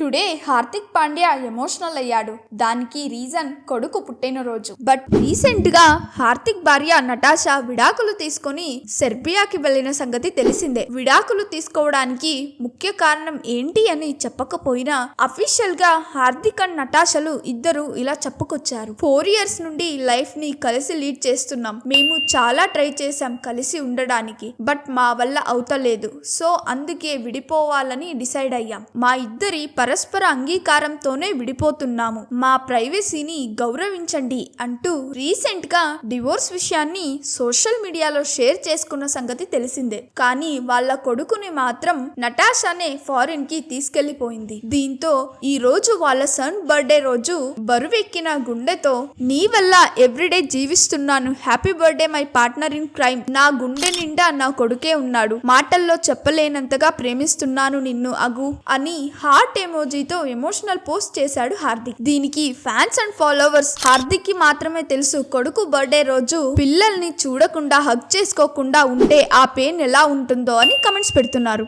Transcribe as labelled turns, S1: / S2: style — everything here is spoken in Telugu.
S1: టుడే హార్దిక్ పాండ్యా ఎమోషనల్ అయ్యాడు. దానికి రీజన్ కొడుకు పుట్టినరోజు. బట్ రీసెంట్గా హార్దిక్ భార్య నటాషా విడాకులు తీసుకొని సెర్బియాకి వెళ్ళిన సంగతి తెలిసిందే. విడాకులు తీసుకోవడానికి ముఖ్య కారణం ఏంటి అని చెప్పకపోయినా అఫీషియల్గా హార్దిక్ అండ్ నటాషలు ఇద్దరు ఇలా చెప్పుకొచ్చారు. ఫోర్ ఇయర్స్ నుండి లైఫ్ని కలిసి లీడ్ చేస్తున్నాం. మేము చాలా ట్రై చేశాం కలిసి ఉండడానికి. బట్ మా వల్ల అవుతలేదు. సో అందుకే విడిపోవాలని డిసైడ్ అయ్యాం. మా ఇద్దరి పరస్పర అంగీకారంతోనే విడిపోతున్నాము. మా ప్రైవసీని గౌరవించండి అంటూ రీసెంట్గా డివోర్స్ విషయాన్ని సోషల్ మీడియాలో షేర్ చేసుకున్న సంగతి తెలిసిందే. కానీ వాళ్ళ కొడుకుని మాత్రం నటాషానే ఫారిన్కి తీసుకెళ్ళిపోయింది దీంతో ఈ రోజు వాళ్ళ సన్ బర్త్డే రోజు బరువెక్కిన గుండెతో నీ వల్ల everyday జీవిస్తున్నాను. Happy birthday my partner in crime. నా గుండె నిండా నా కొడుకే ఉన్నాడు. మాటల్లో చెప్పలేనంతగా ప్రేమిస్తున్నాను నిన్ను అగు అని హార్ట్ ఎమోజీతో ఎమోషనల్ పోస్ట్ చేశాడు హార్దిక్. దీనికి ఫ్యాన్స్ అండ్ ఫాలోవర్స్ హార్దిక్కి మాత్రమే తెలుసు కొడుకు బర్త్డే రోజు పిల్లల్ని చూడకుండా హగ్ చేసుకోకుండా ఉంటే ఆ పెయిన్ ఎలా ఉంటుందో అని కమెంట్స్ పెడుతున్నారు.